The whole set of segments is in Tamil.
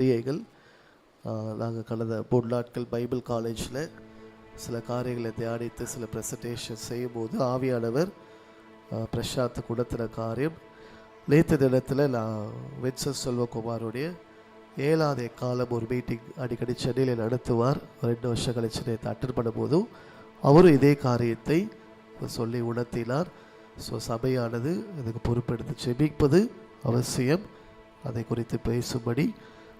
கிரியைகள் நாங்கள் கடந்த மூணு நாட்கள் பைபிள் காலேஜில் சில காரியங்களை தியானித்து சில ப்ரெசன்டேஷன் செய்யும்போது ஆவியானவர் பிரசாத் பிரசாந்த் குணத்தின காரியம். நேற்று தினத்தில் நான் வின்சன் செல்வகுமாருடைய ஏழாவது காலம் ஒரு மீட்டிங் அடிக்கடி சென்னையில் நடத்துவார். ரெண்டு வருஷம் கழிச்சு நேற்று அட்டன் பண்ணும்போதும் அவரும் இதே காரியத்தை சொல்லி உணர்த்தினார். ஸோ சபையானது இதுக்கு பொறுப்பெடுத்து ஜெபிப்பது அவசியம். அதை குறித்து பேசும்படி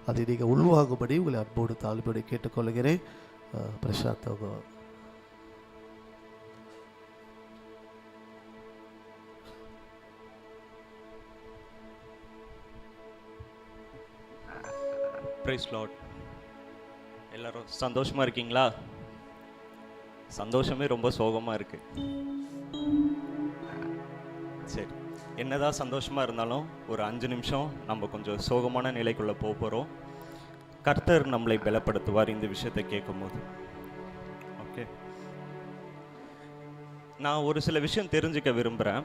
அதை நீங்கள் உள்வாங்கும்படி உங்களை அன்போடு தாழ்மையோடு கேட்டுக்கொள்கிறேன். பிரசாந்த் அவங்க ப்ரைஸ் லாட் எல்லாரும் சந்தோஷமாக இருக்கீங்களா? சந்தோஷமே ரொம்ப சோகமாக இருக்குது சரி. என்னதான் சந்தோஷமாக இருந்தாலும் ஒரு அஞ்சு நிமிஷம் நம்ம கொஞ்சம் சோகமான நிலைக்குள்ளே போக போகிறோம் கர்த்தர் நம்மளை பலப்படுத்துவார் இந்த விஷயத்தை கேட்கும்போது. ஓகே நான் ஒரு சில விஷயம் தெரிஞ்சுக்க விரும்புகிறேன்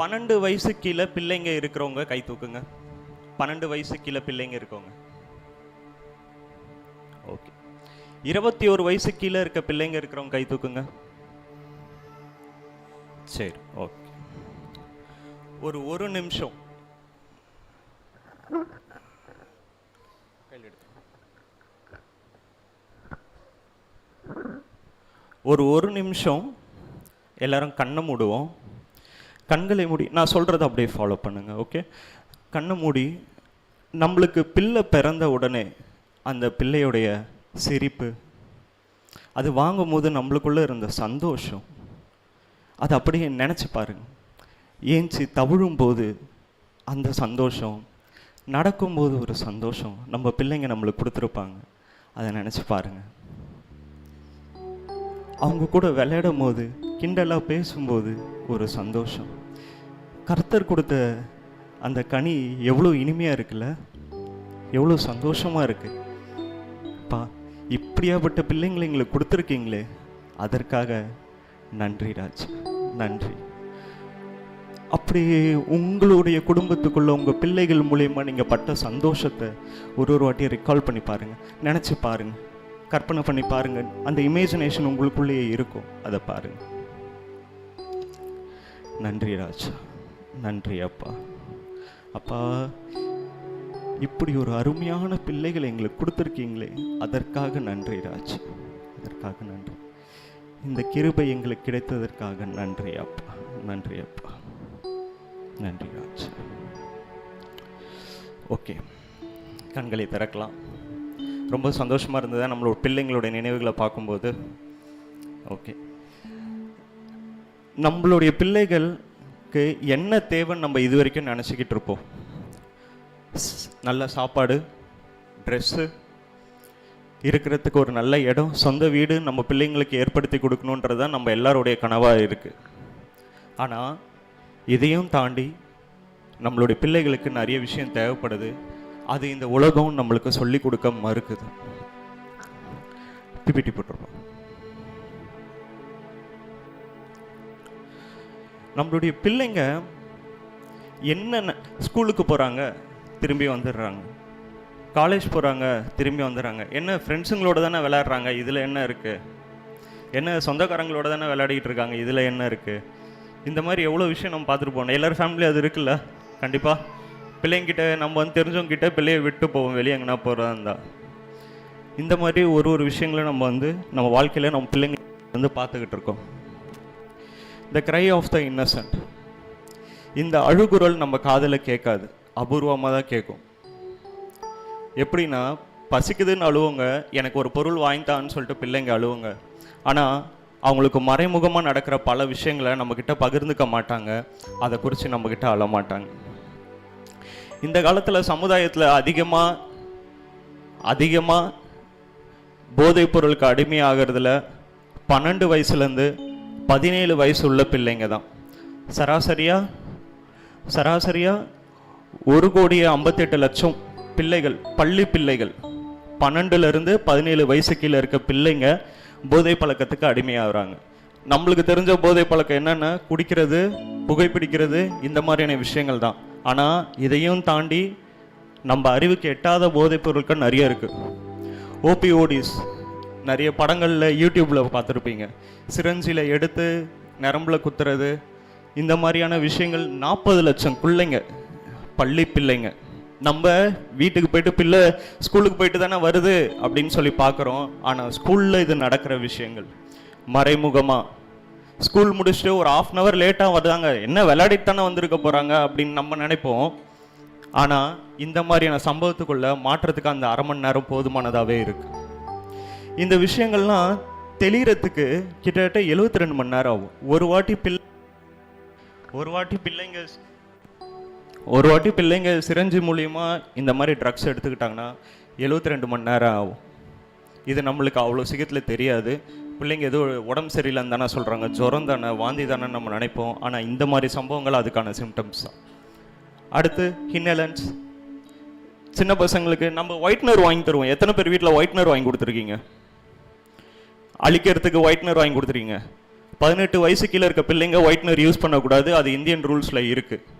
பன்னெண்டு வயசு கீழே பிள்ளைங்க இருக்கிறவங்க கை தூக்குங்க. பன்னெண்டு வயசு கீழே பிள்ளைங்க இருக்கவங்க. ஓகே இருபத்தி ஒரு வயசு கீழே இருக்க பிள்ளைங்க இருக்கிறவங்க கை தூக்குங்க. சரி ஓகே ஒரு ஒரு நிமிஷம். எடுத்து. ஒரு ஒரு நிமிஷம் எல்லாரும் கண்ணை மூடுவோம். கண்களை மூடி நான் சொல்கிறத அப்படியே ஃபாலோ பண்ணுங்கள் ஓகே கண்ணை மூடி நம்மளுக்கு பிள்ளை பிறந்த உடனே அந்த பிள்ளையுடைய சிரிப்பு அது வாங்கும்போது நம்மளுக்குள்ளே இருந்த சந்தோஷம் அது அப்படியே நினச்சி பாருங்கள் ஏஞ்சி தவிழும்போது அந்த சந்தோஷம் நடக்கும்போது ஒரு சந்தோஷம் நம்ம பிள்ளைங்க நம்மளுக்கு கொடுத்துருப்பாங்க. அதை நினச்சி பாருங்க. அவங்க கூட விளையாடும் போது கிண்டலாக பேசும்போது ஒரு சந்தோஷம். கர்த்தர் கொடுத்த அந்த கனி எவ்வளோ இனிமையாக இருக்குல்ல? எவ்வளோ சந்தோஷமாக இருக்குது பா இப்படியாப்பட்ட பிள்ளைங்களை எங்களுக்கு கொடுத்துருக்கீங்களே அதற்காக நன்றி ராஜ். நன்றி. அப்படி உங்களுடைய குடும்பத்துக்குள்ள உங்கள் பிள்ளைகள் மூலயமா நீங்கள் பட்ட சந்தோஷத்தை ஒரு ஒரு வாட்டியும் ரெக்கால் பண்ணி பாருங்கள் நினச்சி பாருங்க. கற்பனை பண்ணி பாருங்க. அந்த இமேஜினேஷன் உங்களுக்குள்ளேயே இருக்கும். அதை பாருங்க. நன்றி ராஜா. நன்றி அப்பா. அப்பா இப்படி ஒரு அருமையான பிள்ளைகளை எங்களுக்கு கொடுத்துருக்கீங்களே. அதற்காக நன்றி ராஜ். அதற்காக நன்றி. இந்த கிருபை எங்களுக்கு கிடைத்ததற்காக நன்றி அப்பா. நன்றி அப்பா. நன்றி ராஜ் ஓகே கண்களை திறக்கலாம். ரொம்ப சந்தோஷமாக இருந்ததா நம்மளோட பிள்ளைங்களுடைய நினைவுகளை பார்க்கும்போது? ஓகே. நம்மளுடைய பிள்ளைகளுக்கு என்ன தேவைன்னு நம்ம இது வரைக்கும் நினச்சிக்கிட்டு இருப்போம். நல்ல சாப்பாடு ட்ரெஸ்ஸு இருக்கிறதுக்கு ஒரு நல்ல இடம் சொந்த வீடு நம்ம பிள்ளைங்களுக்கு ஏற்படுத்தி கொடுக்கணுன்றது தான் நம்ம எல்லாருடைய கனவாக இருக்குது ஆனால் இதையும் தாண்டி நம்மளுடைய பிள்ளைகளுக்கு நிறைய விஷயம் தேவைப்படுது. அது இந்த உலகம் நம்மளுக்கு சொல்லி கொடுக்க மறுக்குது. பிபிடி போட்டுருப்போம் நம்மளுடைய பிள்ளைங்க என்னென்ன ஸ்கூலுக்கு போகிறாங்க திரும்பி வந்துடுறாங்க. காலேஜ் போகிறாங்க திரும்பி வந்துடுறாங்க. என்ன ஃப்ரெண்ட்ஸுங்களோட தானே விளையாடுறாங்க இதில் என்ன இருக்குது என்ன சொந்தக்காரங்களோட தானே விளையாடிக்கிட்டு இருக்காங்க இதில் என்ன இருக்குது இந்த மாதிரி எவ்வளோ விஷயம் நம்ம பார்த்துட்டு போகணும். எல்லோரும் ஃபேமிலி அது இருக்குல்ல? கண்டிப்பாக பிள்ளைங்கிட்ட நம்ம வந்து தெரிஞ்சவங்ககிட்ட பிள்ளையை விட்டு போவோம். வெளியே எங்கன்னா போகிறதா இருந்தா. இந்த மாதிரி ஒரு ஒரு விஷயங்களை நம்ம வந்து நம்ம வாழ்க்கையில் நம்ம பிள்ளைங்க வந்து பார்த்துக்கிட்டு இருக்கோம். The cry of the innocent இந்த அழுகுரல் நம்ம காதில் கேட்காது. அபூர்வமாக தான் கேட்கும். எப்படின்னா பசிக்குதுன்னு அழுவுங்க எனக்கு ஒரு பொருள் வாங்கித்தான்னு சொல்லிட்டு பிள்ளைங்க அழுவுங்க. ஆனால் அவங்களுக்கு மறைமுகமாக நடக்கிற பல விஷயங்களை நம்மக்கிட்ட பகிர்ந்துக்க மாட்டாங்க. அதை குறித்து நம்மக்கிட்ட அழமாட்டாங்க இந்த காலத்தில் சமுதாயத்தில் அதிகமாக அதிகமாக போதைப் பொருளுக்கு அடிமையாகிறதுல பன்னெண்டு வயசுலேருந்து பதினேழு வயசு உள்ள பிள்ளைங்க தான். சராசரியாக சராசரியாக ஒரு கோடியே ஐம்பத்தெட்டு லட்சம் பிள்ளைகள் பள்ளி பிள்ளைகள். பன்னெண்டுலேருந்து பதினேழு வயசு கீழே இருக்க பிள்ளைங்க போதை பழக்கத்துக்கு அடிமையாகிறாங்க. நம்மளுக்கு தெரிஞ்ச போதை பழக்கம் என்னென்ன குடிக்கிறது புகைப்பிடிக்கிறது இந்த மாதிரியான விஷயங்கள் தான். ஆனால் இதையும் தாண்டி நம்ம அறிவுக்கு எட்டாத போதைப் பொருட்கள் நிறைய இருக்குது ஓபிஓடிஸ் நிறைய படங்களில் யூடியூப்பில் பார்த்துருப்பீங்க. சிரஞ்சியில் எடுத்து நரம்பில் குத்துறது இந்த மாதிரியான விஷயங்கள் நாற்பது லட்சம் பிள்ளைங்க பள்ளி பிள்ளைங்க நம்ம வீட்டுக்கு போயிட்டு பிள்ளை ஸ்கூலுக்கு போயிட்டு தானே வருது அப்படின்னு சொல்லி பார்க்குறோம். ஆனால் ஸ்கூலில் இது நடக்கிற விஷயங்கள். மறைமுகமாக ஸ்கூல் முடிச்சுட்டு ஒரு ஆஃப் அன் ஹவர் லேட்டாக வருதாங்க. என்ன விளையாடிட்டு தானே வந்திருக்க போகிறாங்க அப்படின்னு நம்ம நினைப்போம். ஆனால் இந்த மாதிரியான சம்பவத்துக்குள்ள மாற்றத்துக்கு அந்த அரை மணி நேரம் போதுமானதாகவே இருக்கு. இந்த விஷயங்கள்லாம் தெளிகிறதுக்கு கிட்டத்தட்ட 72 ரெண்டு மணி நேரம் ஆகும். ஒரு வாட்டி பிள்ளை ஒரு வாட்டி பிள்ளைங்க ஒரு வாட்டி பிள்ளைங்க சிரஞ்சு மூலியமாக இந்த மாதிரி ட்ரக்ஸ் எடுத்துக்கிட்டாங்கன்னா 72 ரெண்டு மணி நேரம் ஆகும். இது நம்மளுக்கு அவ்வளோ சீக்கிரத்தில் தெரியாது. பிள்ளைங்க ஏதோ உடம்பு சரியில்லைன்னு தானே சொல்கிறாங்க ஜுரம் தானே வாந்தி தானே நம்ம நினைப்போம். ஆனால் இந்த மாதிரி சம்பவங்கள் அதுக்கான சிம்டம்ஸ் தான் அடுத்து ஹின்னலன்ஸ் சின்ன பசங்களுக்கு நம்ம ஒயிட்னர் வாங்கி தருவோம். எத்தனை பேர் வீட்டில் ஒயிட்னர் வாங்கி கொடுத்துருக்கீங்க? அழிக்கிறதுக்கு ஒயிட்னர் வாங்கி கொடுத்துருக்கீங்க. பதினெட்டு வயசு கீழே இருக்க பிள்ளைங்க ஒயிட்னர் யூஸ் பண்ணக்கூடாது. அது இந்தியன் ரூல்ஸில் இருக்குது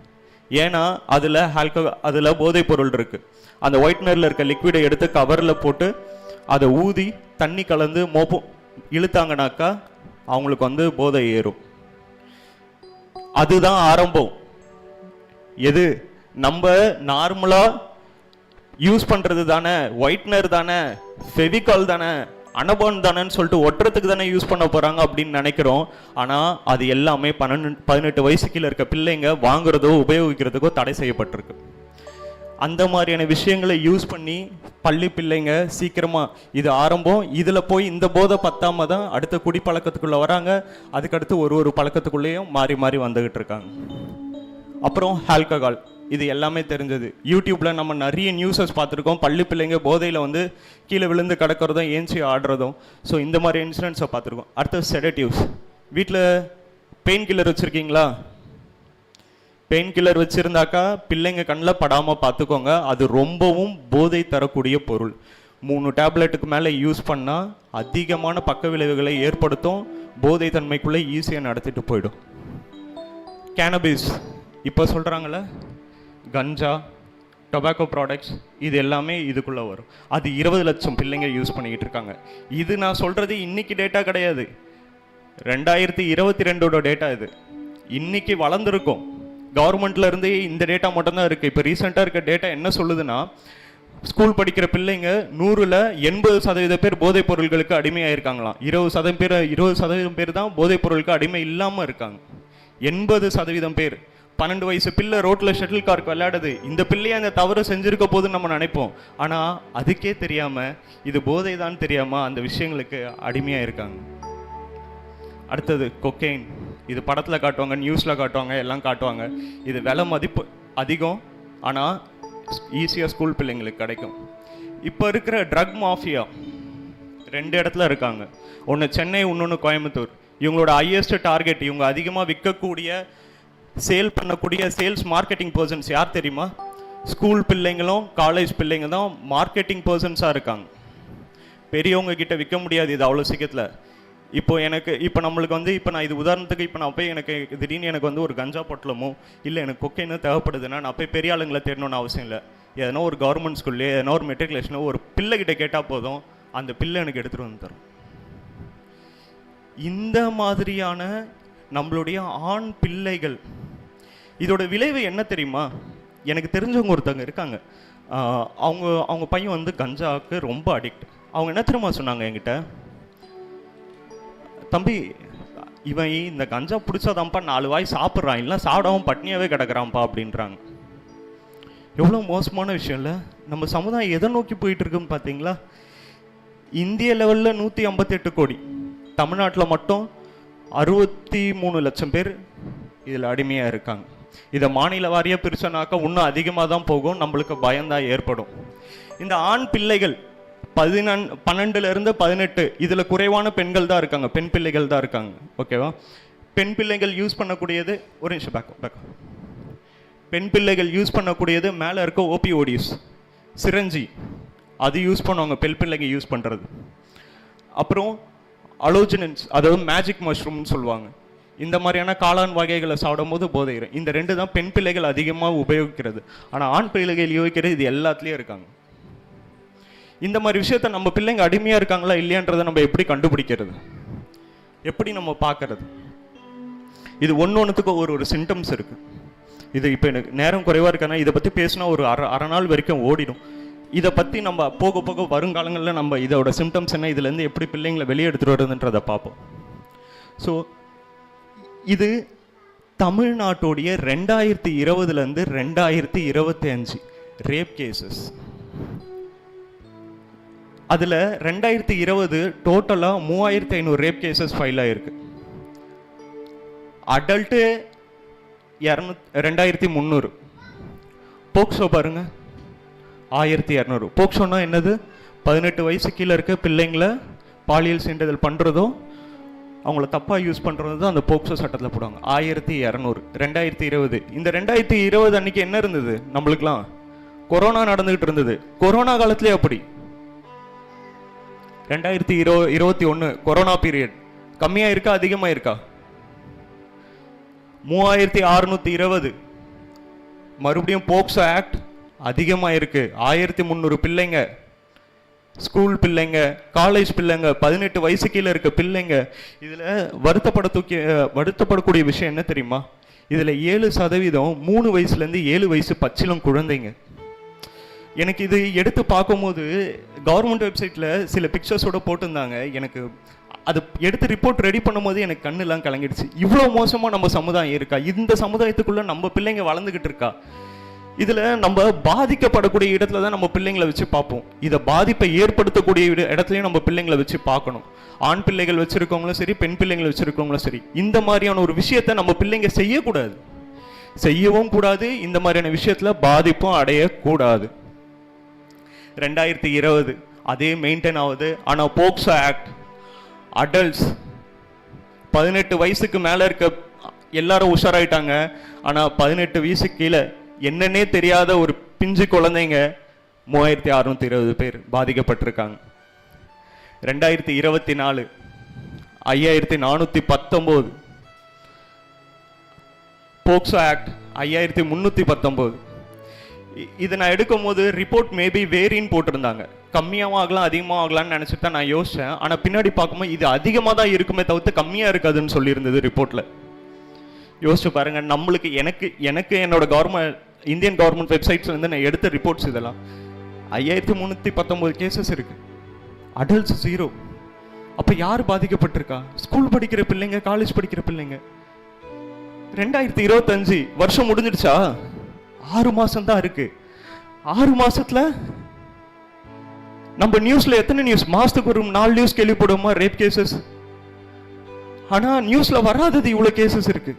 ஏன்னா அதில் ஆல்கோ அதில் போதைப் பொருள் இருக்குது அந்த ஒயிட்னரில் இருக்க லிக்விடை எடுத்து கவரில் போட்டு அதை ஊதி தண்ணி கலந்து மோப்பம் இழுத்தாங்கனாக்கா அவங்களுக்கு வந்து போதை ஏறும். அதுதான் ஆரம்பம். எது? நம்ம நார்மலாக யூஸ் பண்ணுறது தானே ஒயிட்னர் தானே ஃபெவிகால் தானே அனபான் தானேன்னு சொல்லிட்டு ஒட்டுறதுக்கு தானே யூஸ் பண்ண போகிறாங்க அப்படின்னு நினைக்கிறோம். ஆனால் அது எல்லாமே பன்னெண்டு பதினெட்டு வயசு கீழே இருக்க பிள்ளைங்க வாங்குறதோ உபயோகிக்கிறதுக்கோ தடை செய்யப்பட்டிருக்கு. அந்த மாதிரியான விஷயங்களை யூஸ் பண்ணி பள்ளி பிள்ளைங்க சீக்கிரமாக இது ஆரம்பம். இதில் போய் இந்த போதை பத்தாம தான் அடுத்த குடிப்பழக்கத்துக்குள்ளே வராங்க. அதுக்கடுத்து ஒரு ஒரு பழக்கத்துக்குள்ளேயும் மாறி மாறி வந்துக்கிட்டு இருக்காங்க. அப்புறம் ஆல்கஹால் இது எல்லாமே தெரிஞ்சது. யூடியூப்பில் நம்ம நிறைய நியூஸஸ் பார்த்துருக்கோம். பள்ளி பிள்ளைங்க போதையில் வந்து கீழே விழுந்து கிடக்கிறதும் ஏஞ்சி ஆடுறதும். ஸோ இந்த மாதிரி இன்சிடென்ட்ஸை பார்த்துருக்கோம். அடுத்து செடட்டிவ்ஸ் வீட்டில் பெயின் கில்லர் வச்சுருக்கீங்களா? பெயின் கில்லர் வச்சுருந்தாக்கா பிள்ளைங்க கண்ணில் படாமல் பார்த்துக்கோங்க. அது ரொம்பவும் போதை தரக்கூடிய பொருள். மூணு டேப்லெட்டுக்கு மேலே யூஸ் பண்ணால் அதிகமான பக்க விளைவுகளை ஏற்படுத்தும். போதை தன்மைக்குள்ளே ஈஸியாக நடத்திட்டு போயிடும். கேனபிஸ் இப்போ சொல்கிறாங்களே கஞ்சா டொபாக்கோ ப்ராடக்ட்ஸ் இது எல்லாமே இதுக்குள்ளே வரும். அது இருபது லட்சம் பிள்ளைங்க யூஸ் பண்ணிக்கிட்டு இருக்காங்க. இது நான் சொல்கிறது இன்னைக்கு டேட்டா கிடையாது. ரெண்டாயிரத்தி இருபத்தி ரெண்டோட டேட்டா இது. இன்றைக்கி வளர்ந்துருக்கும். கவர்மெண்ட்லேருந்து இந்த டேட்டா மட்டும்தான் இருக்குது இப்போ ரீசெண்டாக இருக்க டேட்டா என்ன சொல்லுதுன்னா ஸ்கூல் படிக்கிற பிள்ளைங்க நூறில் எண்பது சதவீத பேர் போதைப் பொருள்களுக்கு அடிமையாயிருக்காங்களாம். இருபது சதவீதம் பேர் இருபது சதவீதம் பேர் தான் போதைப் பொருளுக்கு அடிமை இல்லாமல் இருக்காங்க. எண்பது சதவீதம் பேர். பன்னெண்டு வயசு பிள்ளை ரோட்டில் ஷட்டில் கார்க் விளையாடுது. இந்த பிள்ளையை அந்த தவறு செஞ்சுருக்க போதுன்னு நம்ம நினைப்போம். ஆனால் அதுக்கே தெரியாமல் இது போதை தான் தெரியாமல் அந்த விஷயங்களுக்கு அடிமையாக இருக்காங்க. அடுத்தது கொக்கெயின் இது படத்தில் காட்டுவாங்க நியூஸில் காட்டுவாங்க எல்லாம் காட்டுவாங்க. இது விலை மதிப்பு அதிகம் ஆனால் ஈஸியாக ஸ்கூல் பிள்ளைங்களுக்கு கிடைக்கும். இப்போ இருக்கிற ட்ரக் மாஃபியா ரெண்டு இடத்துல இருக்காங்க. ஒன்று சென்னை இன்னொன்று கோயம்புத்தூர். இவங்களோட ஹையஸ்ட் டார்கெட் இவங்க அதிகமாக விற்கக்கூடிய சேல் பண்ணக்கூடிய சேல்ஸ் மார்க்கெட்டிங் பர்சன்ஸ் யார் தெரியுமா? ஸ்கூல் பிள்ளைங்களும் காலேஜ் பிள்ளைங்க தான் மார்க்கெட்டிங் பர்சன்ஸாக இருக்காங்க. பெரியவங்க கிட்ட விற்க முடியாது இது அவ்வளோ சீக்கிரத்தில். இப்போ எனக்கு இப்போ நம்மளுக்கு வந்து இப்போ நான் இது உதாரணத்துக்கு இப்போ நான் போய் எனக்கு திடீர்னு எனக்கு வந்து ஒரு கஞ்சா பொட்டலமோ இல்லை எனக்கு கொக்கைன்னு தேவைப்படுதுன்னா நான் போய் பெரிய ஆளுங்களை தேடணும்னு அவசியம் இல்லை. எதனா ஒரு கவர்மெண்ட் ஸ்கூல்லையோ எதனா ஒரு மெட்ரிகுலேஷனோ ஒரு பிள்ளைகிட்ட கேட்டால் போதும் அந்த பிள்ளை எனக்கு எடுத்துகிட்டு வந்து தரும். இந்த மாதிரியான நம்மளுடைய ஆண் பிள்ளைகள் இதோட விளைவு என்ன தெரியுமா? எனக்கு தெரிஞ்சவங்க ஒருத்தவங்க இருக்காங்க. அவங்க அவங்க பையன் வந்து கஞ்சாவுக்கு ரொம்ப அடிக்ட் அவங்க என்ன தெரியுமா சொன்னாங்க என்கிட்ட? தம்பி இவன் இந்த கஞ்சா பிடிச்சாதான்ப்பா நாலு வாய் சாப்பிட்றான். இல்லை சாப்பிடாம பட்னியாகவே கிடக்குறான்ப்பா அப்படின்றாங்க. எவ்வளோ மோசமான விஷயம் இல்லை. நம்ம சமுதாயம் எதை நோக்கி போயிட்டு இருக்குன்னு பார்த்தீங்களா? இந்திய லெவலில் நூற்றி ஐம்பத்தெட்டு கோடி. தமிழ்நாட்டில் மட்டும் அறுபத்தி மூணு லட்சம் பேர் இதில் அடிமையாக இருக்காங்க. இதை மாநில வாரியாக பிரிச்சோனாக்கா இன்னும் அதிகமாக தான் போகும். நம்மளுக்கு பயம்தான் ஏற்படும். இந்த ஆண் பிள்ளைகள் பதினன் பன்னெண்டுல இருந்து பதினெட்டு இதில் குறைவான பெண்கள் தான் இருக்காங்க. பெண் பிள்ளைகள் தான் இருக்காங்க. ஓகேவா பெண் பிள்ளைகள் யூஸ் பண்ணக்கூடியது ஒரு நிமிஷம் பேக் பேக் பெண் பிள்ளைகள் யூஸ் பண்ணக்கூடியது மேலே இருக்க ஓபிஓடிஸ் சிரஞ்சி அது யூஸ் பண்ணுவாங்க பெண் பிள்ளைங்க யூஸ் பண்ணுறது அப்புறம் அலோஜினன்ஸ் அதாவது மேஜிக் மஷ்ரூம்னு சொல்லுவாங்க. இந்த மாதிரியான காளான் வகைகளை சாப்பிடும்போது போதை இந்த ரெண்டு தான் பெண் பிள்ளைகள் அதிகமாக உபயோகிக்கிறது. ஆனால் ஆண் பிள்ளைகள் யோகிக்கிறது இது எல்லாத்துலேயும் இருக்காங்க. இந்த மாதிரி விஷயத்த நம்ம பிள்ளைங்க அடிமையாக இருக்காங்களா இல்லையான்றதை நம்ம எப்படி கண்டுபிடிக்கிறது? எப்படி நம்ம பார்க்கறது? இது ஒன்று ஒன்றுத்துக்கும் ஒரு ஒரு சிம்டம்ஸ் இருக்குது இது இப்போ எனக்கு நேரம் குறைவாக இருக்கனா இதை பற்றி பேசினா ஒரு அரை அரை நாள் வரைக்கும் ஓடிடும். இதை பற்றி நம்ம போக போக வருங்காலங்களில் நம்ம இதோட சிம்டம்ஸ் என்ன இதுலேருந்து எப்படி பிள்ளைங்களை வெளியே எடுத்துகிட்டு வருதுன்றதை பார்ப்போம். ஸோ இது தமிழ்நாட்டுடைய ரெண்டாயிரத்தி இருபதுலேருந்து ரெண்டாயிரத்தி இருபத்தி அஞ்சு ரேப் கேசஸ் அதில் ரெண்டாயிரத்தி இருபது டோட்டலாக மூவாயிரத்தி ஐநூறு ரேப் கேசஸ் ஃபைல் ஆகிருக்கு அடல்ட்டு இரநூத் ரெண்டாயிரத்தி முந்நூறு. போக்ஸோ பாருங்கள் ஆயிரத்தி இரநூறு. போக்ஸோன்னா என்னது? பதினெட்டு வயசு கீழே இருக்க பிள்ளைங்கள பாலியல் சீண்டுதல் பண்ணுறதோ அவங்கள தப்பாக யூஸ் பண்ணுறது தான் அந்த போக்சோ சட்டத்தில் போடுவாங்க. ஆயிரத்தி இரநூறு ரெண்டாயிரத்தி இருபது. இந்த ரெண்டாயிரத்தி இருபது அன்னைக்கு என்ன இருந்தது நம்மளுக்குலாம் கொரோனா நடந்துகிட்டு இருந்தது. கொரோனா காலத்துலேயே அப்படி. ரெண்டாயிரத்தி இரு இருபத்தி ஒன்று கொரோனா பீரியட் கம்மியாக இருக்கா அதிகமாக இருக்கா? மூவாயிரத்தி அறுநூற்றி இருபது. மறுபடியும் போக்சோ ஆக்ட் அதிகமாக இருக்குது ஆயிரத்தி முந்நூறு பிள்ளைங்க ஸ்கூல் பிள்ளைங்க காலேஜ் பிள்ளைங்க பதினெட்டு வயசு கீழே இருக்க பிள்ளைங்க இதில் வருத்தப்பட தூக்கி வருத்தப்படக்கூடிய விஷயம் என்ன தெரியுமா? இதில் ஏழு சதவீதம் மூணு வயசுலேருந்து ஏழு வயசு பச்சிலம் குழந்தைங்க. எனக்கு இது எடுத்து பார்க்கும்போது கவர்மெண்ட் வெப்சைட்டில் சில பிக்சர்ஸோட போட்டிருந்தாங்க. எனக்கு அது எடுத்து ரிப்போர்ட் ரெடி பண்ணும்போது எனக்கு கண்ணெல்லாம் கலங்கிடுச்சு. இவ்வளோ மோசமாக நம்ம சமுதாயம் இருக்கா? இந்த சமுதாயத்துக்குள்ளே நம்ம பிள்ளைங்க வளர்ந்துக்கிட்டு இருக்கா? இதில் நம்ம பாதிக்கப்படக்கூடிய இடத்துல தான் நம்ம பிள்ளைங்களை வச்சு பார்ப்போம். இதை பாதிப்பை ஏற்படுத்தக்கூடிய இடத்துலையும் நம்ம பிள்ளைங்களை வச்சு பார்க்கணும். ஆண் பிள்ளைகள் வச்சுருக்கவங்களும் சரி பெண் பிள்ளைங்களை வச்சுருக்கவங்களும் சரி இந்த மாதிரியான ஒரு விஷயத்தை நம்ம பிள்ளைங்க செய்யக்கூடாது. செய்யவும் கூடாது இந்த மாதிரியான விஷயத்தில் பாதிப்பும் அடையக்கூடாது. ரெண்டாயிரத்தி இருபது அதே மெயின்டைன் ஆகுது. ஆனால் போக்சோ ஆக்ட் அடல்ட்ஸ் பதினெட்டு வயசுக்கு மேலே இருக்க எல்லாரும் உஷாராயிட்டாங்க. ஆனால் பதினெட்டு வயசு கீழே என்னன்னே தெரியாத ஒரு பிஞ்சு குழந்தைங்க மூவாயிரத்தி அறுநூத்தி இருபது பேர் பாதிக்கப்பட்டிருக்காங்க. ரெண்டாயிரத்தி இருபத்தி நாலு ஐயாயிரத்தி நானூற்றி பத்தொம்போது போக்சோ ஆக்ட் ஐயாயிரத்தி முந்நூற்றி பத்தொம்போது. இதை நான் எடுக்கும் போது ரிப்போர்ட் மேபி வேரின்னு போட்டிருந்தாங்க. கம்மியாகவும் ஆகலாம் அதிகமாக ஆகலாம்னு நினச்சிட்டு தான் நான் யோசித்தேன் ஆனால் பின்னாடி பார்க்கும்போது இது அதிகமாக தான் இருக்குமே தவிர்த்து கம்மியாக இருக்காதுன்னு சொல்லியிருந்தது ரிப்போர்ட்டில் யோசிச்சு பாருங்கள் நம்மளுக்கு எனக்கு எனக்கு என்னோட கவர்மெண்ட் இந்தியன் கவர்மெண்ட் வெப்சைட்ஸ்லேருந்து நான் எடுத்த ரிப்போர்ட்ஸ் இதெல்லாம். ஐயாயிரத்தி முந்நூற்றி பத்தொம்போது கேசஸ் இருக்குது அடல்ட்ஸ் ஜீரோ அப்போ யார் பாதிக்கப்பட்டிருக்கா? ஸ்கூல் படிக்கிற பிள்ளைங்க காலேஜ் படிக்கிற பிள்ளைங்க. ரெண்டாயிரத்தி இருபத்தஞ்சு வருஷம் முடிஞ்சிடுச்சா? ஆறு மாசம் தான் இருக்கு. ஆறு மாசத்துல நம்ம நியூஸ்ல எத்தனை நியூஸ் மாசத்துக்கு ஒரு நாலு நியூஸ் கேள்விப்படுவோமா? ரேப் கேசஸ் ஆனா நியூஸ்ல வராதது இவ்வளவு கேசஸ் இருக்கு.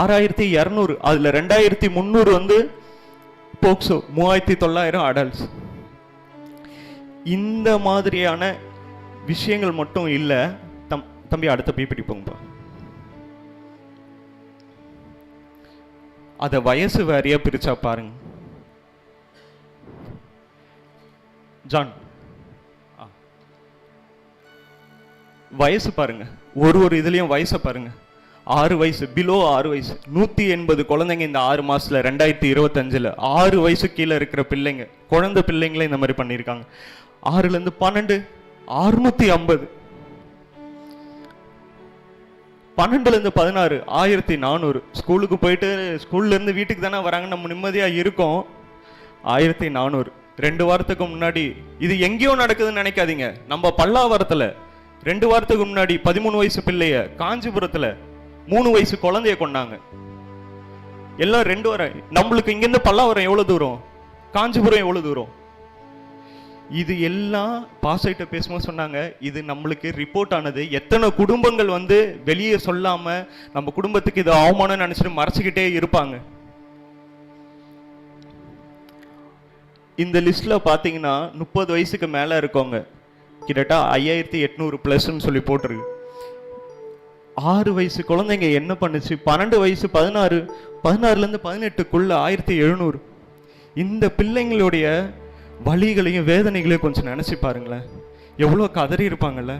ஆறாயிரத்தி இரநூறு அதில் ரெண்டாயிரத்தி முந்நூறு வந்து போக்சோ மூவாயிரத்தி தொள்ளாயிரம் அடல்ட்ஸ் இந்த மாதிரியான விஷயங்கள் மட்டும் இல்லை தம் தம்பி அடுத்த பிபிடி போங்கப்பா. அதை வயசு வாரியா பிரித்தா பாருங்க. ஜான் வயசு பாருங்க. ஒரு ஒரு இதுலேயும் வயசை பாருங்கள் ஆறு வயசு பிலோ ஆறு வயசு. நூற்றி எண்பது குழந்தைங்க இந்த ஆறு மாதத்தில் ரெண்டாயிரத்தி இருபத்தஞ்சில். ஆறு வயசு கீழே இருக்கிற பிள்ளைங்க குழந்தை பிள்ளைங்களே இந்த மாதிரி பண்ணியிருக்காங்க. ஆறுலேருந்து பன்னெண்டு அறுநூத்தி ஐம்பது. பன்னெண்டுலேருந்து பதினாறு ஆயிரத்தி நானூறு. ஸ்கூலுக்கு போயிட்டு ஸ்கூல்லேருந்து வீட்டுக்கு தானே வராங்க நம்ம நிம்மதியாக இருக்கோம். ஆயிரத்தி நானூறு. ரெண்டு வாரத்துக்கு முன்னாடி இது எங்கேயோ நடக்குதுன்னு நினைக்காதீங்க. நம்ம பல்லாவரத்தில் ரெண்டு வாரத்துக்கு முன்னாடி பதிமூணு வயசு பிள்ளைய காஞ்சிபுரத்தில் மூணு வயசு குழந்தைய கொண்டாங்க எல்லாம் ரெண்டு வரை நம்மளுக்கு இங்கிருந்து பல்லாவரம் எவ்வளவு தூரம்? காஞ்சிபுரம் எவ்வளவு தூரம்? இது எல்லாம் பாசைட்ட பேசும்போது சொன்னாங்க இது நம்மளுக்கு ரிப்போர்ட் ஆனது. எத்தனை குடும்பங்கள் வந்து வெளியே சொல்லாம நம்ம குடும்பத்துக்கு இது அவமானம் நினைச்சிட்டு மறைச்சிக்கிட்டே இருப்பாங்க. இந்த லிஸ்ட்ல பாத்தீங்கன்னா முப்பது வயசுக்கு மேல இருக்கவங்க. கிட்டத்தட்ட ஐயாயிரத்தி எட்நூறு பிளஸ்ன்னு சொல்லி போட்டிருக்கு. ஆறு வயசு குழந்தைங்க என்ன பண்ணுச்சு? பன்னெண்டு வயசு பதினாறு பதினாறுலேருந்து பதினெட்டுக்குள்ளே ஆயிரத்தி எழுநூறு. இந்த பிள்ளைங்களுடைய வழிகளையும் வேதனைகளையும் கொஞ்சம் நினச்சி பாருங்களேன். எவ்வளோ கதறி இருப்பாங்கல்ல?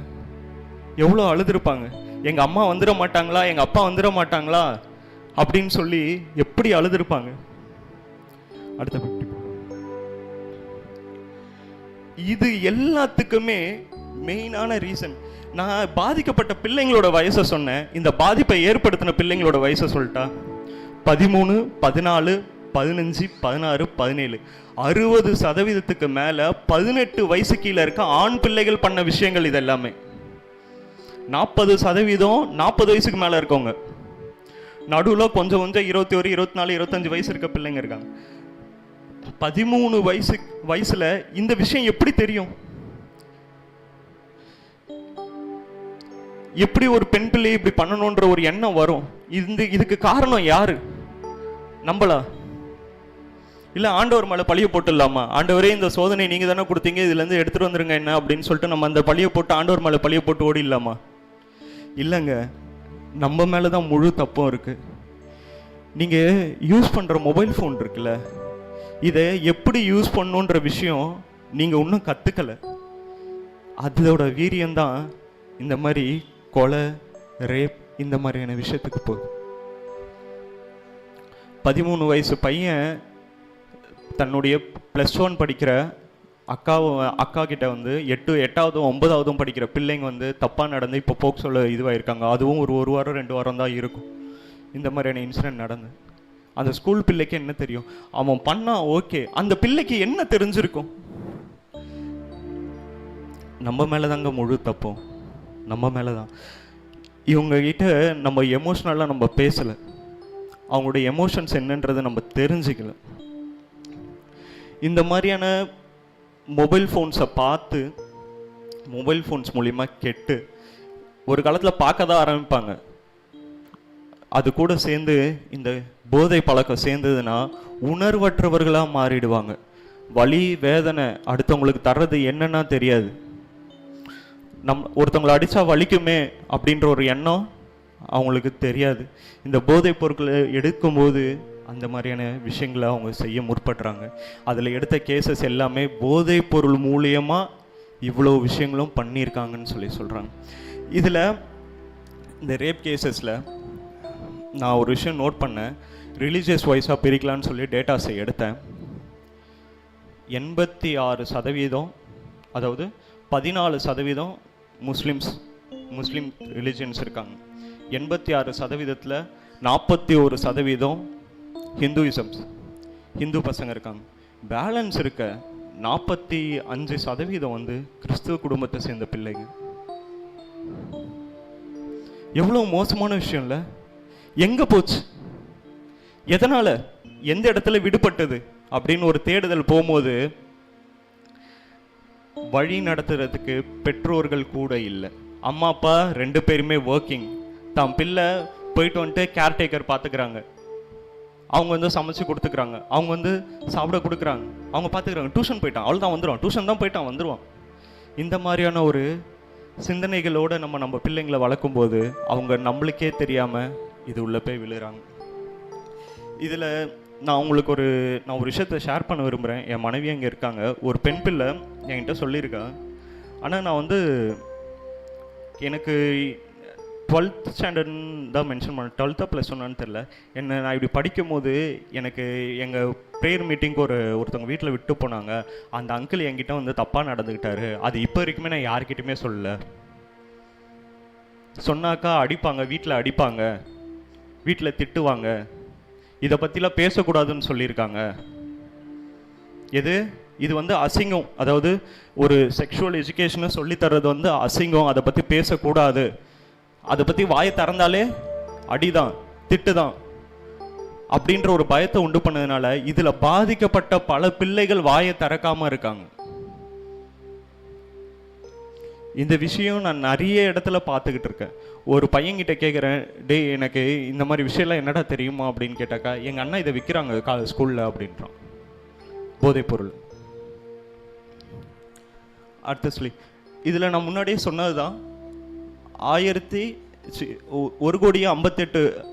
எவ்வளோ அழுதுருப்பாங்க? எங்கள் அம்மா வந்துட மாட்டாங்களா? எங்கள் அப்பா வந்துட மாட்டாங்களா? அப்படின்னு சொல்லி எப்படி அழுதுருப்பாங்க? அடுத்த இது எல்லாத்துக்குமே மெயினான ரீசன் நான் பாதிக்கப்பட்ட பிள்ளைங்களோட வயசை சொன்னேன். இந்த பாதிப்பை ஏற்படுத்தின பிள்ளைங்களோட வயசை சொல்லிட்டா? பதிமூணு பதினாலு பதினஞ்சு பதினாறு பதினேழு. அறுபது சதவீதத்துக்கு மேலே பதினெட்டு வயசு கீழே இருக்க ஆண் பிள்ளைகள் பண்ண விஷயங்கள் இது எல்லாமே நாற்பது சதவீதம் நாற்பது வயசுக்கு மேலே இருக்கவங்க. நடுவில் கொஞ்சம் கொஞ்சம் இருபத்தி ஒரு இருபத்தி நாலு இருபத்தஞ்சு வயசு இருக்க பிள்ளைங்க இருக்காங்க. பதிமூணு வயசு வயசில் இந்த விஷயம் எப்படி தெரியும்? எப்படி ஒரு பெண் பிள்ளை இப்படி பண்ணணுன்ற ஒரு எண்ணம் வரும்? இந்த இதுக்கு காரணம் யாரு? நம்பளா? இல்லை ஆண்டவர் மேலே பழிய போட்டுடலாமா? ஆண்டவரே இந்த சோதனை நீங்கள் தானே கொடுத்தீங்க இதுலேருந்து எடுத்துகிட்டு வந்துருங்க என்ன அப்படின்னு சொல்லிட்டு நம்ம அந்த பழிய போட்டு ஆண்டவர் மேலே பழிய போட்டு ஓடிடலாமா? இல்லைங்க நம்ம மேலே தான் முழு தப்பும் இருக்குது நீங்கள் யூஸ் பண்ணுற மொபைல் ஃபோன் இருக்குல்ல இதை எப்படி யூஸ் பண்ணணுன்ற விஷயம் நீங்கள் இன்னும் கற்றுக்கலை அதோட வீரியம்தான் இந்த மாதிரி கொலை ரேப் இந்த மாதிரியான விஷயத்துக்கு போகுது. பதிமூணு வயசு பையன் தன்னுடைய ப்ளஸ் ஒன் படிக்கிற அக்காவும் அக்கா கிட்ட வந்து எட்டு எட்டாவதும் ஒன்பதாவதும் படிக்கிற பிள்ளைங்க வந்து தப்பாக நடந்து இப்போ போக் சொல்ல இதுவாகிருக்காங்க அதுவும் ஒரு ஒரு வாரம் ரெண்டு வாரம் தான் இருக்கும். இந்த மாதிரியான இன்சிடென்ட் நடந்து. அந்த ஸ்கூல் பிள்ளைக்கு என்ன தெரியும்? அவன் பண்ணா ஓகே அந்த பிள்ளைக்கு என்ன தெரிஞ்சிருக்கும்? நம்ம மேலே தாங்க முழு தப்போம். நம்ம மேலே தான் இவங்ககிட்ட நம்ம எமோஷ்னலாக நம்ம பேசலை. அவங்களோட எமோஷன்ஸ் என்னன்றதை நம்ம தெரிஞ்சுக்கல. இந்த மாதிரியான மொபைல் ஃபோன்ஸை பார்த்து மொபைல் ஃபோன்ஸ் மூலிமா கெட்டு ஒரு காலத்தில் பார்க்க தான் ஆரம்பிப்பாங்க. அது கூட சேர்ந்து இந்த போதை பழக்கம் சேர்ந்ததுன்னா உணர்வற்றவர்களாக மாறிடுவாங்க. வலி வேதனை அடுத்தவங்களுக்கு தர்றது என்னன்னா தெரியாது. நம் ஒருத்தவங்களை அடித்தா வலிக்குமே அப்படின்ற ஒரு எண்ணம் அவங்களுக்கு தெரியாது. இந்த போதைப் பொருட்களை எடுக்கும்போது அந்த மாதிரியான விஷயங்களை அவங்க செய்ய முற்படுறாங்க. அதில் எடுத்த கேசஸ் எல்லாமே போதைப் பொருள் மூலியமாக இவ்வளோ விஷயங்களும் பண்ணியிருக்காங்கன்னு சொல்லி சொல்கிறாங்க இதில் இந்த ரேப் கேசஸில் நான் ஒரு விஷயம் நோட் பண்ணேன். ரிலீஜியஸ் வைஸாக பிரிக்கலான்னு சொல்லி டேட்டாஸை எடுத்தேன். எண்பத்தி ஆறு சதவீதம் அதாவது பதினாலு சதவீதம் முஸ்லிம்ஸ் முஸ்லீம் ரிலிஜியன்ஸ் இருக்காங்க. எண்பத்தி ஆறு சதவீதத்தில் நாற்பத்தி ஒரு சதவீதம் ஹிந்துயிசம்ஸ் ஹிந்து பசங்க இருக்காங்க. பேலன்ஸ் இருக்க நாற்பத்தி அஞ்சு சதவீதம் வந்து கிறிஸ்துவ குடும்பத்தை சேர்ந்த பிள்ளைங்க. எவ்வளோ மோசமான விஷயம் இல்லை? எங்கே போச்சு? எதனால்? எந்த இடத்துல விடுபட்டது? அப்படின்னு ஒரு தேடுதல் போகும்போது வழி நடத்துறதுக்கு பெற்றோர்கள் கூட இல்லை. அம்மா அப்பா ரெண்டு பேருமே ஒர்க்கிங் தம் பிள்ளை போயிட்டு வந்துட்டு கேர்டேக்கர் பார்த்துக்கிறாங்க அவங்க வந்து சமைச்சு கொடுத்துக்கிறாங்க. அவங்க வந்து சாப்பிட கொடுக்குறாங்க. அவங்க பார்த்துக்கிறாங்க டியூஷன் போயிட்டான். அவள் தான் வந்துடுவான் டியூஷன் தான் போயிட்டான். வந்துடுவான் இந்த மாதிரியான ஒரு சிந்தனைகளோட நம்ம நம்ம பிள்ளைங்களை வளர்க்கும்போது அவங்க நம்மளுக்கே தெரியாமல் இது உள்ள போய் விழுறாங்க. இதில் நான் உங்களுக்கு ஒரு நான் ஒரு விஷயத்தை ஷேர் பண்ண விரும்புகிறேன் என் மனைவி அங்கே இருக்காங்க. ஒரு பெண் பிள்ளை என்கிட்ட சொல்லியிருக்கா. ஆனால் நான் வந்து எனக்கு டுவெல்த் ஸ்டாண்டர்ட்னு தான் மென்ஷன் பண்ண டுவெல்த்தாக ப்ளஸ் ஒன்னான்னு தெரில என்ன நான் இப்படி படிக்கும் போது எனக்கு எங்கள் ப்ரேயர் மீட்டிங்க்கு ஒரு ஒருத்தவங்க வீட்டில் விட்டு போனாங்க. அந்த அங்கிள் என்கிட்ட வந்து தப்பாக நடந்துக்கிட்டாரு அது இப்போ வரைக்குமே நான் யார்கிட்டையுமே சொல்லல. சொன்னாக்கா அடிப்பாங்க வீட்டில் அடிப்பாங்க. வீட்டில் திட்டுவாங்க. இதை பற்றிலாம் பேசக்கூடாதுன்னு சொல்லியிருக்காங்க. எது? இது வந்து அசிங்கம். அதாவது ஒரு செக்ஷுவல் எஜுகேஷனை சொல்லித்தர்றது வந்து அசிங்கம். அதை பற்றி பேசக்கூடாது. அதை பற்றி வாயை திறந்தாலே அடிதான் திட்டுதான் அப்படின்ற ஒரு பயத்தை உண்டு பண்ணதுனால இதில் பாதிக்கப்பட்ட பல பிள்ளைகள் வாயை திறக்காம இருக்காங்க. இந்த விஷயம் நான் நிறைய இடத்துல பார்த்துக்கிட்டு இருக்கேன். ஒரு பையன்கிட்ட கேட்குறேன் டேய் எனக்கு இந்த மாதிரி விஷயம்லாம் என்னடா தெரியுமா? அப்படின்னு கேட்டாக்கா எங்கள் அண்ணா இதை விற்கிறாங்க கா ஸ்கூலில் அப்படின்றான். போதைப்பொருள் அடுத்த சொல்லி. இதில் நான் முன்னாடியே சொன்னது தான் ஆயிரத்தி ஒ- ஒரு கோடியே ஐம்பத்தெட்டு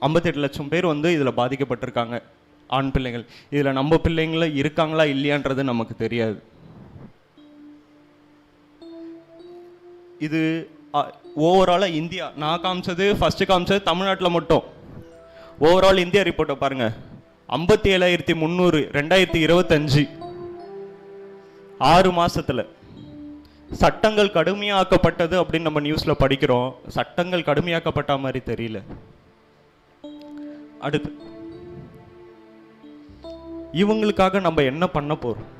ஐம்பத்தெட்டு லட்சம் பேர் வந்து இதில் பாதிக்கப்பட்டிருக்காங்க ஆண் பிள்ளைகள். இதில் நம்ம பிள்ளைங்கள இருக்காங்களா இல்லையான்றது நமக்கு தெரியாது. இது அ, ஓவராலாக இந்தியா நான் காமிச்சது ஃபஸ்ட்டு காமிச்சது தமிழ்நாட்டில் மட்டும். ஓவரால் இந்தியா ரிப்போர்ட்டை பாருங்க. ஐம்பத்தி ஏழாயிரத்தி முந்நூறு ரெண்டாயிரத்தி இருபத்தஞ்சு. ஆறு மாசத்துல. சட்டங்கள் கடுமையாக்கப்பட்டது அப்படின்னு நம்ம நியூஸில் படிக்கிறோம். சட்டங்கள் கடுமையாக்கப்பட்ட மாதிரி தெரியல. அடுத்து. இவங்களுக்காக நம்ம என்ன பண்ண போகிறோம்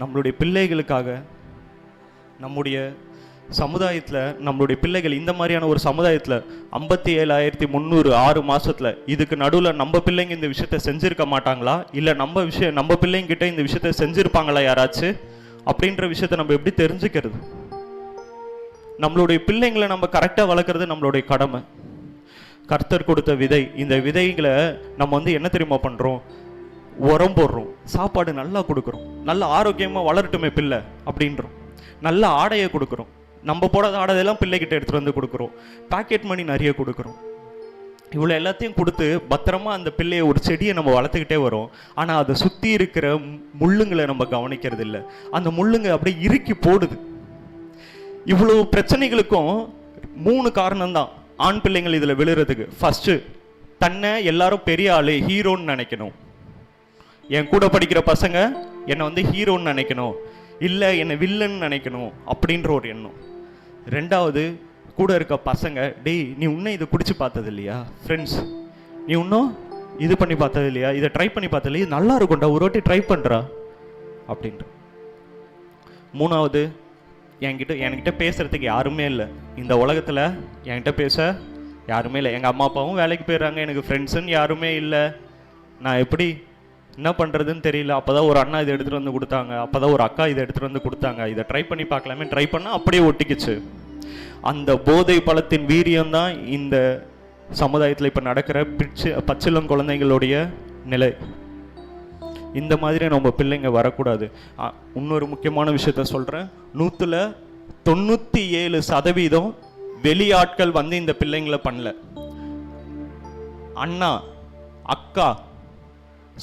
நம்மளுடைய பிள்ளைகளுக்காக நம்முடைய சமுதாயத்தில் நம்மளுடைய பிள்ளைகள் இந்த மாதிரியான ஒரு சமுதாயத்தில் ஐம்பத்தி ஏழாயிரத்தி முந்நூறு ஆறு மாதத்தில் இதுக்கு நடுவில் நம்ம பிள்ளைங்க இந்த விஷயத்த செஞ்சுருக்க மாட்டாங்களா? இல்லை நம்ம விஷயம் நம்ம பிள்ளைங்கிட்ட இந்த விஷயத்த செஞ்சுருப்பாங்களா யாராச்சும் அப்படின்ற விஷயத்த நம்ம எப்படி தெரிஞ்சுக்கிறது? நம்மளுடைய பிள்ளைங்களை நம்ம கரெக்டாக வளர்க்குறது நம்மளுடைய கடமை. கர்த்தர் கொடுத்த விதை இந்த விதைகளை நம்ம வந்து என்ன தெரியுமா பண்ணுறோம் உரம் போடுறோம். சாப்பாடு நல்லா கொடுக்குறோம். நல்ல ஆரோக்கியமாக வளரட்டுமே பிள்ளை அப்படின்றோம். நல்ல ஆடையை கொடுக்குறோம். நம்ம போடாத ஆடையெல்லாம் பிள்ளைகிட்ட எடுத்துகிட்டு வந்து கொடுக்குறோம். பாக்கெட் மணி நிறைய கொடுக்குறோம். இவ்வளோ எல்லாத்தையும் கொடுத்து பத்திரமா அந்த பிள்ளையை ஒரு செடியை நம்ம வளர்த்துக்கிட்டே வரோம். ஆனால் அதை சுற்றி இருக்கிற முள்ளுங்களை நம்ம கவனிக்கிறது இல்லை அந்த முள்ளுங்க அப்படியே இறுக்கி போடுது. இவ்வளோ பிரச்சனைகளுக்கும் மூணு காரணம் தான் ஆண் பிள்ளைங்கள் இதில் விழுறதுக்கு. ஃபஸ்ட்டு தன்னை எல்லாரும் பெரிய ஆளு ஹீரோன்னு நினைக்கணும். என் கூட படிக்கிற பசங்க என்னை வந்து ஹீரோன்னு நினைக்கணும். இல்லை என்னை வில்லன்னு நினைக்கணும் அப்படின்ற ஒரு எண்ணம். ரெண்டாவது கூட இருக்க பசங்க டேய் நீ இன்னும் இதை குடிச்சு பார்த்தது இல்லையா ஃப்ரெண்ட்ஸ் நீ இன்னும் இது பண்ணி பார்த்தது இல்லையா இதை ட்ரை பண்ணி பார்த்தது இல்லையா இது நல்லா இருக்கும்டா ஒரு வாட்டி ட்ரை பண்ணுறா அப்படின்ட்டு மூணாவது என்கிட்ட என்கிட்ட பேசுறதுக்கு யாருமே இல்லை. இந்த உலகத்தில் என்கிட்ட பேச யாருமே இல்லை. எங்கள் அம்மா அப்பாவும் வேலைக்கு போயிடுறாங்க எனக்கு ஃப்ரெண்ட்ஸுன்னு யாருமே இல்லை. நான் எப்படி என்ன பண்ணுறதுன்னு தெரியல. அப்போ தான் ஒரு அண்ணா இதை எடுத்துகிட்டு வந்து கொடுத்தாங்க. அப்போ தான் ஒரு அக்கா இதை எடுத்துகிட்டு வந்து கொடுத்தாங்க. இதை ட்ரை பண்ணி பார்க்கலாமே ட்ரை பண்ணால் அப்படியே ஒட்டிக்கிச்சு. அந்த போதை பழத்தின் வீரியம்தான் இந்த சமுதாயத்தில் இப்போ நடக்கிற பிச்சு பச்சிளம் நிலை. இந்த மாதிரி நம்ம பிள்ளைங்க வரக்கூடாது. இன்னொரு முக்கியமான விஷயத்த சொல்கிறேன் நூற்றுல தொண்ணூற்றி ஏழு சதவீதம் வெளியாட்கள் வந்து இந்த பிள்ளைங்களை பண்ணல. அண்ணா அக்கா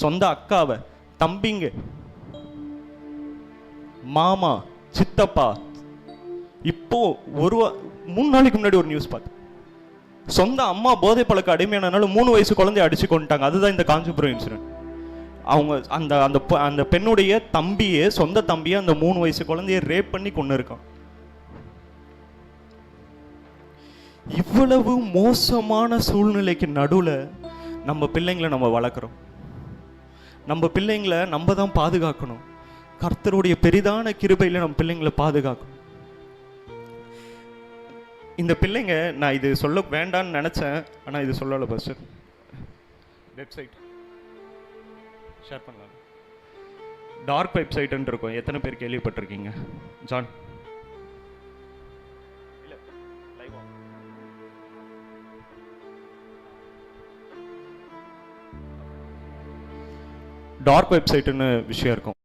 சொந்த அக்காவை தம்பிங்க மாமா சித்தப்பா இப்போ ஒரு வா- மூணு நாளைக்கு முன்னாடி ஒரு நியூஸ் பார்த்தேன். சொந்த அம்மா போதை பழக்க அடிமையானனால மூணு வயசு குழந்தைய அடிச்சு கொண்டுட்டாங்க அதுதான் இந்த காஞ்சிபுரம் இன்சிடென்ட் அவங்க அந்த அந்த அந்த பெண்ணுடைய தம்பியே சொந்த தம்பியே அந்த மூணு வயசு குழந்தைய ரேப் பண்ணி கொண்டு இருக்கான் இவ்வளவு மோசமான சூழ்நிலைக்கு நடுவில் நம்ம பிள்ளைங்களை நம்ம வளர்க்குறோம். நம்ம பிள்ளைங்களை நம்ம தான் பாதுகாக்கணும். கர்த்தருடைய பெரிதான கிருபையில நம்ம பிள்ளைங்களை பாதுகாக்கணும். இந்த பிள்ளைங்க நான் இது சொல்ல வேண்டாம்னு நினைச்சேன் ஆனா இது சொல்லல பஸ் வெப்சைட் ஷேர் பண்ணலாம். டார்க் வெப்சைட்னு இருக்கும். எத்தனை பேர் கேள்விப்பட்டிருக்கீங்க? ஜான்? டார்க் வெப்சைட்னு விஷயம் இருக்கும்.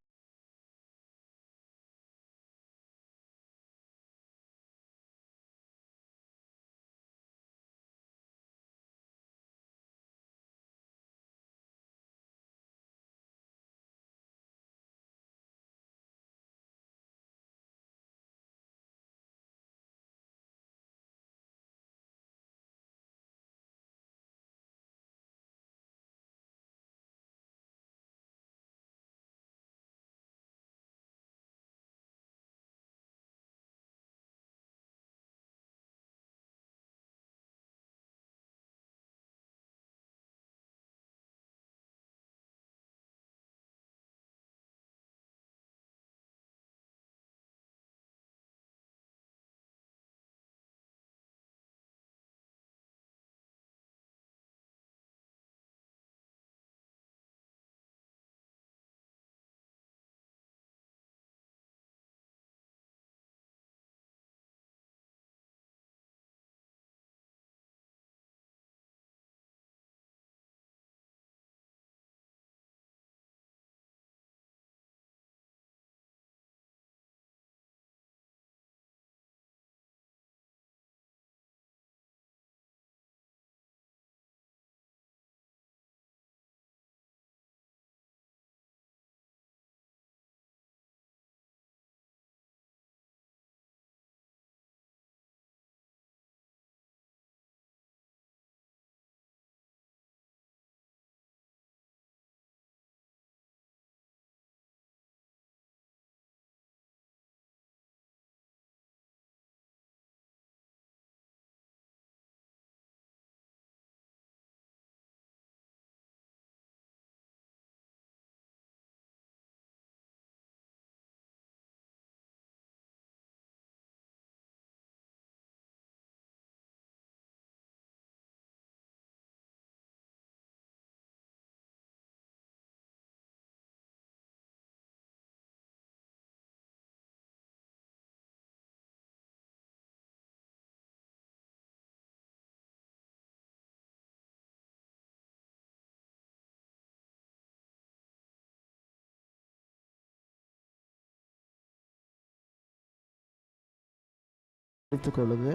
எடுத்துக்கொள்ளுங்க.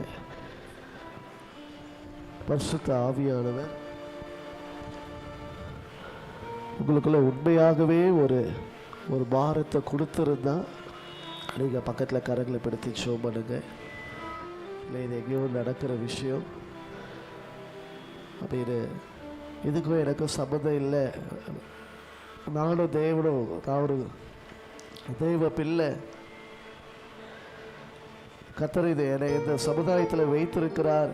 பரிசுத்த ஆவியானவர் உங்களுக்குள்ள உண்மையாகவே ஒரு ஒரு பாரத்தை கொடுத்துருந்தா நீங்கள் பக்கத்தில் கரங்களை படுத்தி ஷோ பண்ணுங்க. இல்லை இது எங்கேயோ நடக்கிற விஷயம். அப்படின்னு இதுக்கும் எனக்கும் சம்மந்தம் இல்லை. நானும் தேவனும் நான் ஒரு தெய்வ பிள்ளை கத்தர் இது என்னை இந்த சமுதாயத்தில் வைத்திருக்கிறார்.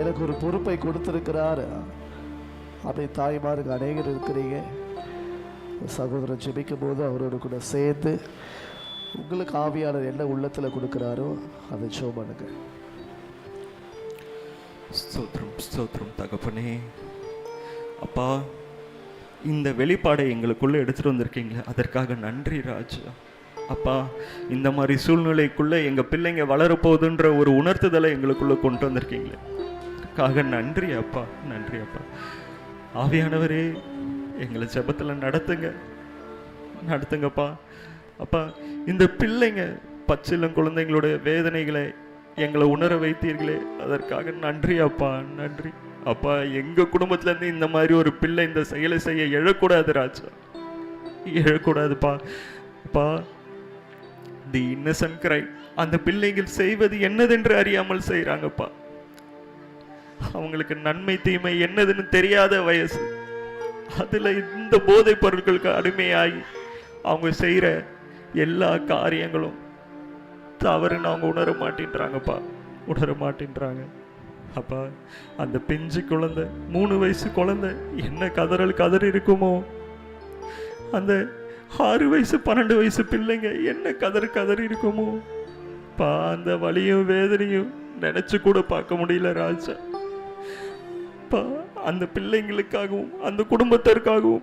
எனக்கு ஒரு பொறுப்பை கொடுத்திருக்கிறார். அப்படி தாய்மாருக்கு அநேகர் இருக்கிறீங்க. சகோதரன் ஜெபிக்கும் போது அவரோட கூட சேர்ந்து உங்களுக்கு ஆவியாளர் என்ன உள்ளத்தில் கொடுக்குறாரோ அதை ஷோ பண்ணுங்க. ஸ்தோத்ரம் ஸ்தோத்ரம் தகப்பனே. அப்பா இந்த வெளிப்பாடை எங்களுக்குள்ளே எடுத்துகிட்டு வந்திருக்கீங்களே. அதற்காக நன்றி ராஜா. அப்பா இந்த மாதிரி சூழ்நிலைக்குள்ளே எங்கள் பிள்ளைங்க வளரப்போகுதுன்ற ஒரு உணர்த்துதலை எங்களுக்குள்ளே கொண்டு வந்திருக்கீங்களே. அதற்காக நன்றி அப்பா நன்றி அப்பா. ஆவியானவரே எங்களை ஜெபத்துல நடத்துங்க. நடத்துங்கப்பா. அப்பா இந்த பிள்ளைங்க பச்சிலம் குழந்தைங்களுடைய வேதனைகளை எங்களை உணர வைத்தீர்களே. அதற்காக நன்றி அப்பா நன்றி. அப்பா எங்கள் குடும்பத்துலேருந்து இந்த மாதிரி ஒரு பிள்ளை இந்த செயலை செய்ய எழக்கூடாது ராஜா. எழக்கூடாதுப்பா. அப்பா தி இன்னசன் கிரை அந்த பிள்ளைகள் செய்வது என்னதென்று அறியாமல் செய்கிறாங்கப்பா அவங்களுக்கு நன்மை தீமை என்னதுன்னு தெரியாத வயசு. அதில் இந்த போதைப் பொருட்களுக்கு அடிமையாகி அவங்க செய்கிற எல்லா காரியங்களும் தவறுன்னு அவங்க உணர மாட்டேன்றாங்கப்பா. உணர மாட்டேன்றாங்க. அப்பா அந்த பிஞ்சு குழந்தை மூணு வயசு குழந்தை என்ன கதறல் கதறி இருக்குமோ? அந்த ஆறு வயசு பன்னெண்டு வயசு பிள்ளைங்க என்ன கதறு கதறி இருக்குமோ? பா அந்த வலியும் வேதனையும் நினைச்சு கூட பார்க்க முடியல ராஜா. பா அந்த பிள்ளைங்களுக்காகவும் அந்த குடும்பத்திற்காகவும்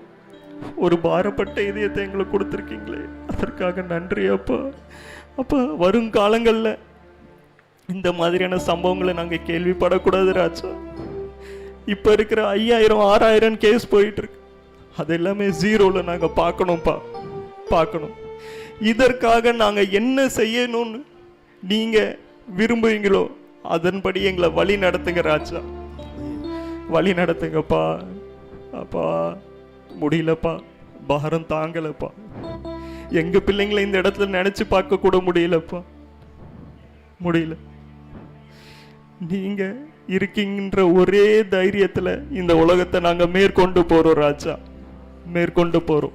ஒரு பாரப்பட்ட இதயத்தை எங்களுக்கு கொடுத்துருக்கீங்களே. அதற்காக நன்றி அப்பா. அப்பா வருங்காலங்களில் இந்த மாதிரியான சம்பவங்களை நாங்கள் கேள்விப்படக்கூடாது ராஜா. இப்போ இருக்கிற ஐயாயிரம் ஆறாயிரம் கேஸ் போயிட்டுருக்கு அதெல்லாமே அது எல்லாமே ஜீரோவில் நாங்கள் பார்க்கணும்ப்பா பார்க்கணும். இதற்காக நாங்கள் என்ன செய்யணும்னு நீங்கள் விரும்புவீங்களோ அதன்படி எங்களை வழி நடத்துங்க ராஜா. வழி நடத்துங்கப்பா. அப்பா முடியலப்பா. பாரம் தாங்கலப்பா. எங்க பிள்ளைங்களை இந்த இடத்துல நினைச்சு பார்க்க கூட முடியலப்பா. முடியல. நீங்க இருக்கீங்கன்ற ஒரே தைரியத்துல இந்த உலகத்தை நாங்க மேற்கொண்டு போறோம் ராஜா. மேற்கொண்டு போறோம்.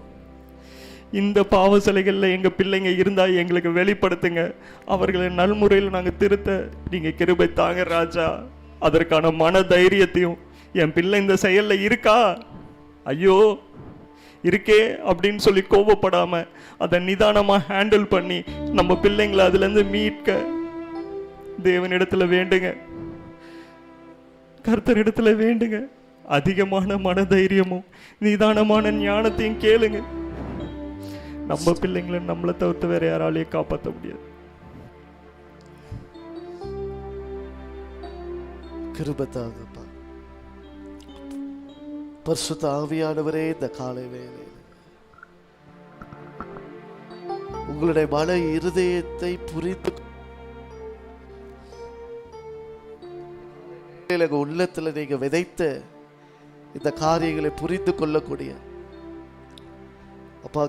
இந்த பாவ சிலைகளில் எங்கள் பிள்ளைங்க இருந்தால் எங்களுக்கு வெளிப்படுத்துங்க. அவர்களை நல்முறையில் நாங்கள் திருத்த நீங்கள் கிருபை தாங்க ராஜா. அதற்கான மன தைரியத்தையும் என் பிள்ளை இந்த செயலில் இருக்கா? ஐயோ இருக்கே அப்படின்னு சொல்லி கோபப்படாமல் அதை நிதானமாக ஹேண்டில் பண்ணி நம்ம பிள்ளைங்களை அதுலேருந்து மீட்க. தேவனிடத்தில் வேண்டுங்க. கர்த்தரிடத்துல வேண்டுங்க. அதிகமான மன தைரியமும் நிதானமான ஞானத்தையும் கேளுங்க. நம்ம பிள்ளைங்களை நம்மளை தவிர்த்து வேற யாராலையும் காப்பாற்ற முடியாது. கிருபத்தாகப்பா பரிசுத்த ஆவியானவரே இந்த காலை வேளையில். உங்களுடைய மன இருதயத்தை புரிந்து உள்ளத்துல நீங்க விதைத்த இந்த காரியங்களை புரிந்து கொள்ளக்கூடிய அப்பா